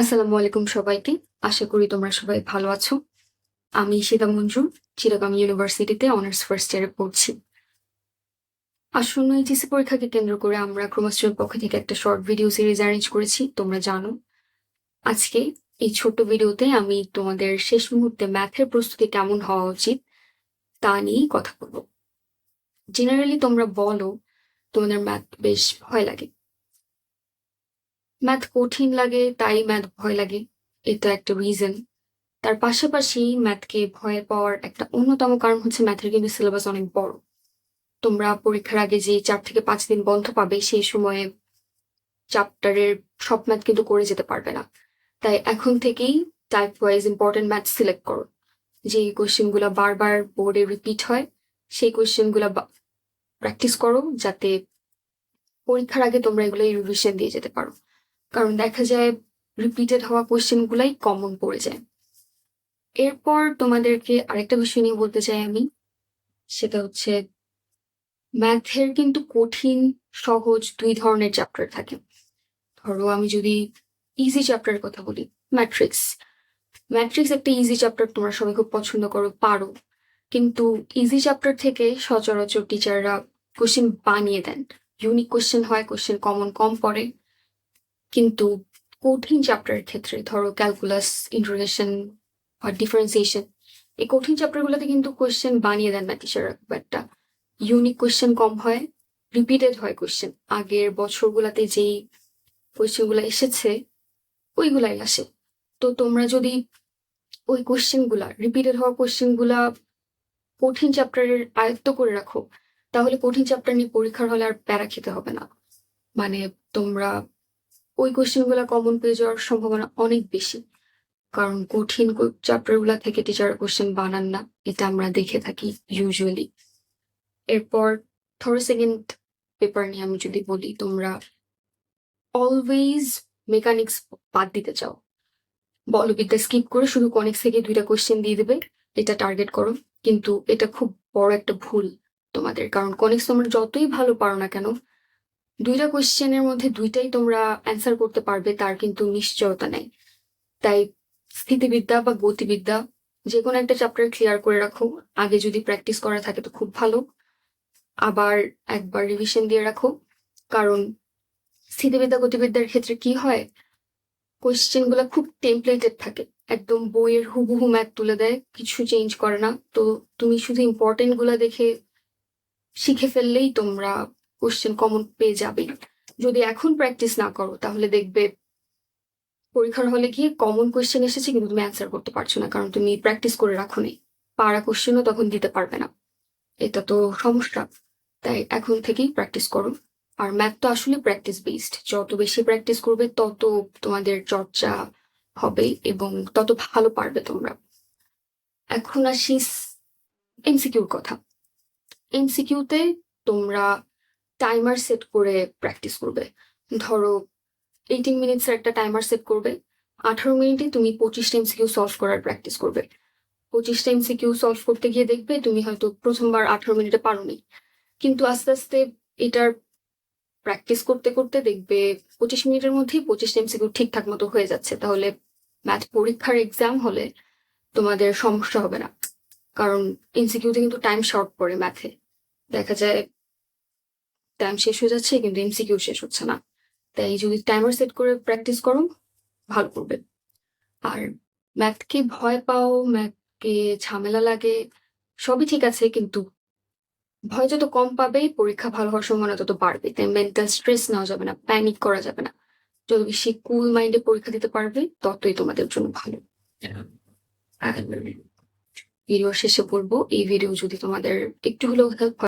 আসসালামু আলাইকুম সবাইকে। আশা করি তোমরা সবাই ভালো আছো। আমি সীতা মঞ্জু, চিটাগাং ইউনিভার্সিটিতে অনার্স ফার্স্ট ইয়ারে পড়ছি। আসন্ন এইচএসসি পরীক্ষাকে কেন্দ্র করে আমরা ক্রমাশ্রমের পক্ষ থেকে একটা শর্ট ভিডিও সিরিজ অ্যারেঞ্জ করেছি, তোমরা জানো। আজকে এই ছোট্ট ভিডিওতে আমি তোমাদের শেষ মুহূর্তে ম্যাথের প্রস্তুতি কেমন হওয়া উচিত তা নিয়েই কথা বলব। জেনারেলি তোমরা বলো, তোমাদের ম্যাথ বেশ ভয় লাগে। ম্যাথ কঠিন লাগে, তাই ম্যাথ ভয় লাগে। এটা একটা রিজন তার পাশাপাশি ম্যাথকে ভয় পাওয়ার একটা অন্যতম কারণ হচ্ছে ম্যাথের কিন্তু সিলেবাস অনেক বড়। তোমরা পরীক্ষার আগে যে চার থেকে পাঁচ দিন বন্ধ পাবে, সেই সময়ে চ্যাপ্টারের সব ম্যাথ কিন্তু করে যেতে পারবে না। তাই এখন থেকেই type wise important math select করো। যে কোয়েশ্চেনগুলো বারবার বোর্ডে রিপিট হয়, সেই কোয়েশ্চেনগুলো প্র্যাকটিস করো যাতে পরীক্ষার আগে তোমরা এগুলো রিভিশন দিয়ে যেতে পারো। কারণ দেখা যায় রিপিটেড হওয়া কোয়েশ্চেন গুলাই কমন পড়ে যায়। এরপর তোমাদেরকে আরেকটা বিষয় নিয়ে বলতে চাই আমি, সেটা হচ্ছে ম্যাথের কিন্তু কঠিন, সহজ দুই ধরনের চ্যাপ্টার থাকে। ধরো আমি যদি ইজি চ্যাপ্টারের কথা বলি ম্যাট্রিক্স ম্যাট্রিক্স একটা ইজি চ্যাপ্টার তোমরা সবাই খুব পছন্দ করো, পারো। কিন্তু ইজি চ্যাপ্টার থেকে সচরাচর টিচাররা কোশ্চেন বানিয়ে দেন। ইউনিক কোশ্চেন হয় কোশ্চেন কমন কম পড়ে। কিন্তু কঠিন চ্যাপ্টারের ক্ষেত্রে, ধরো ক্যালকুলাস ইন্ট্রোগেশন বা ডিফারেন্সিয়েশন এই কঠিন চ্যাপ্টারগুলোতে কিন্তু কোয়েশ্চেন বানিয়ে দেন না টিচাররা খুব একটা। ইউনিক কোয়েশ্চেন কম হয় রিপিটেড হয় কোয়েশ্চেন আগের বছরগুলোতে যেই কোয়েশ্চেনগুলো এসেছে, ওইগুলাই আসে। তো তোমরা যদি ওই কোয়েশ্চেনগুলা রিপিটেড হওয়া কোয়েশ্চেনগুলা কঠিন চ্যাপ্টারের আয়ত্ত করে রাখো, তাহলে কঠিন চ্যাপ্টার নিয়ে পরীক্ষার হলে আর প্যারা খেতে হবে না। মানে তোমরা ওই কোশ্চেনগুলো কমন পেয়ে যাওয়ার সম্ভাবনা অনেক বেশি। কারণ কঠিন চ্যাপ্টারগুলো থেকে টিচার কোশ্চেন বানান না, এটা আমরা দেখে থাকি ইউজুয়ালি এরপর থর্ড সেকেন্ড পেপার নিয়ে আমি যদি বলি, তোমরা অলওয়েজ মেকানিক্স বাদ দিতে চাও। বলবিদ্যা স্কিপ করে শুধু কনেক্স থেকে দুইটা কোশ্চেন দিয়ে দেবে, এটা টার্গেট করো। কিন্তু এটা খুব বড় একটা ভুল তোমাদের, কারণ কনেক্স তোমরা যতই ভালো পারো না কেন দুইটা কোয়েশ্চেনের মধ্যে দুইটাই তোমরা অ্যান্সার করতে পারবে, তার কিন্তু নিশ্চয়তা নেই। তাই স্থিতিবিদ্যা বা গতিবিদ্যা যে কোনো একটা চ্যাপ্টার ক্লিয়ার করে রাখো। আগে যদি প্র্যাকটিস করা থাকে তো খুব ভালো। আবার একবার রিভিশন দিয়ে রাখো। কারণ স্থিতিবিদ্যা, গতিবিদ্যার ক্ষেত্রে কি হয়? কোয়েশ্চেনগুলো খুব টেমপ্লেটেড থাকে। একদম বইয়ের হুবহু ম্যাথ তুলে দেয়, কিছু চেঞ্জ করে না। তো তুমি শুধু ইম্পর্টেন্টগুলা দেখে শিখে ফেললেই তোমরা কোশ্চেন কমন পেয়ে যাবে। যদি এখন প্র্যাকটিস না করো, তাহলে দেখবে পরীক্ষার হলে গিয়ে কমন কোশ্চেন এসেছে কিন্তু তুমি অ্যান্সার করতে পারছ না, কারণ তুমি প্র্যাকটিস করে রাখো নি। পারা কোশ্চেনও তখন দিতে পারবে না। এটা তো সমস্যা। তাই এখন থেকেই প্র্যাকটিস করো। আর ম্যাথ তো আসলে প্র্যাকটিস বেসড যত বেশি প্র্যাকটিস করবে, তত তোমাদের চর্চা হবে এবং তত ভালো পারবে তোমরা। এখন আসি এমসিকিউর কথা। এমসিকিউতে তোমরা টাইমার সেট করে প্র্যাকটিস করবে। ধরো এইটিন মিনিটসের একটা টাইমার সেট করবে। আঠারো মিনিটে তুমি পঁচিশটা এমসিকিউ সলভ করার প্র্যাকটিস করবে। পঁচিশটা এমসিকিউ সলভ করতে গিয়ে দেখবে তুমি হয়তো প্রথমবার আঠারো মিনিটে পারোনি। কিন্তু আস্তে আস্তে এটার প্র্যাকটিস করতে করতে দেখবে পঁচিশ মিনিটের মধ্যেই পঁচিশটা এমসিকিউ ঠিকঠাক মতো হয়ে যাচ্ছে। তাহলে ম্যাথ পরীক্ষার এক্সাম হলে তোমাদের সমস্যা হবে না। কারণ এমসিকিউতে কিন্তু টাইম শর্ট পড়ে ম্যাথে দেখা যায় টাইম শেষ হয়ে যাচ্ছে কিন্তু এমসিকিউ শেষ হচ্ছে না। তাই যদি টাইমার সেট করে প্র্যাকটিস করো ভালো করবে। আর ম্যাথকে ভয় পাও ম্যাথকে ঝামেলা লাগে সবই ঠিক আছে কিন্তু ভয় যত কম পাবে পরীক্ষা ভালো হওয়ার সম্ভাবনা তত বাড়বে। তাই মেন্টাল স্ট্রেস নেওয়া যাবে না প্যানিক করা যাবে না। যত বেশি কুল মাইন্ডে পরীক্ষা দিতে পারবে ততই তোমাদের জন্য ভালো। ভিডিও শেষে বলব এই ভিডিও যদি তোমাদের একটু হলেও হেল্প